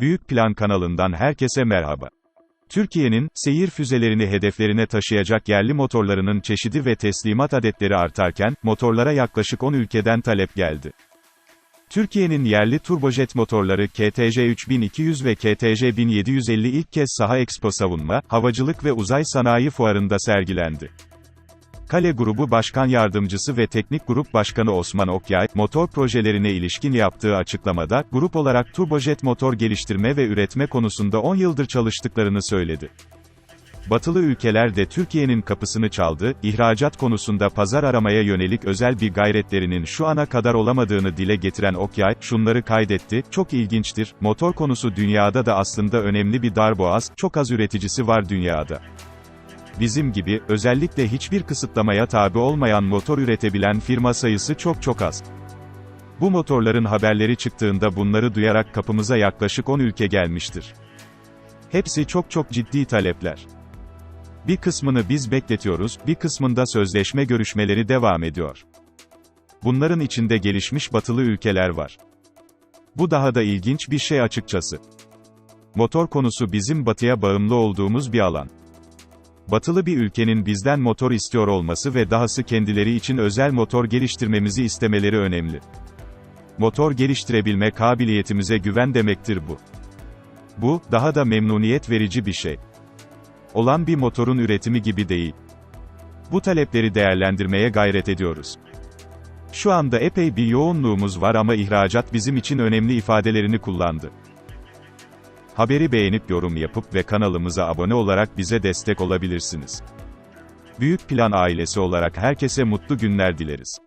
Büyük Plan kanalından herkese merhaba. Türkiye'nin, seyir füzelerini hedeflerine taşıyacak yerli motorlarının çeşidi ve teslimat adetleri artarken, motorlara yaklaşık 10 ülkeden talep geldi. Türkiye'nin yerli turbojet motorları KTJ 3200 ve KTJ 1750 ilk kez Saha Expo Savunma, Havacılık ve Uzay Sanayi Fuarı'nda sergilendi. Kale Grubu Başkan Yardımcısı ve Teknik Grup Başkanı Osman Okyay, motor projelerine ilişkin yaptığı açıklamada, grup olarak turbojet motor geliştirme ve üretme konusunda 10 yıldır çalıştıklarını söyledi. Batılı ülkeler de Türkiye'nin kapısını çaldı, ihracat konusunda pazar aramaya yönelik özel bir gayretlerinin şu ana kadar olamadığını dile getiren Okyay, şunları kaydetti, çok ilginçtir, motor konusu dünyada da aslında önemli bir darboğaz, çok az üreticisi var dünyada. Bizim gibi, özellikle hiçbir kısıtlamaya tabi olmayan motor üretebilen firma sayısı çok çok az. Bu motorların haberleri çıktığında bunları duyarak kapımıza yaklaşık 10 ülke gelmiştir. Hepsi çok çok ciddi talepler. Bir kısmını biz bekletiyoruz, bir kısmında sözleşme görüşmeleri devam ediyor. Bunların içinde gelişmiş batılı ülkeler var. Bu daha da ilginç bir şey açıkçası. Motor konusu bizim batıya bağımlı olduğumuz bir alan. Batılı bir ülkenin bizden motor istiyor olması ve dahası kendileri için özel motor geliştirmemizi istemeleri önemli. Motor geliştirebilme kabiliyetimize güven demektir bu. Bu, daha da memnuniyet verici bir şey. Olan bir motorun üretimi gibi değil. Bu talepleri değerlendirmeye gayret ediyoruz. Şu anda epey bir yoğunluğumuz var ama ihracat bizim için önemli ifadelerini kullandı. Haberi beğenip yorum yapıp ve kanalımıza abone olarak bize destek olabilirsiniz. Büyük Plan ailesi olarak herkese mutlu günler dileriz.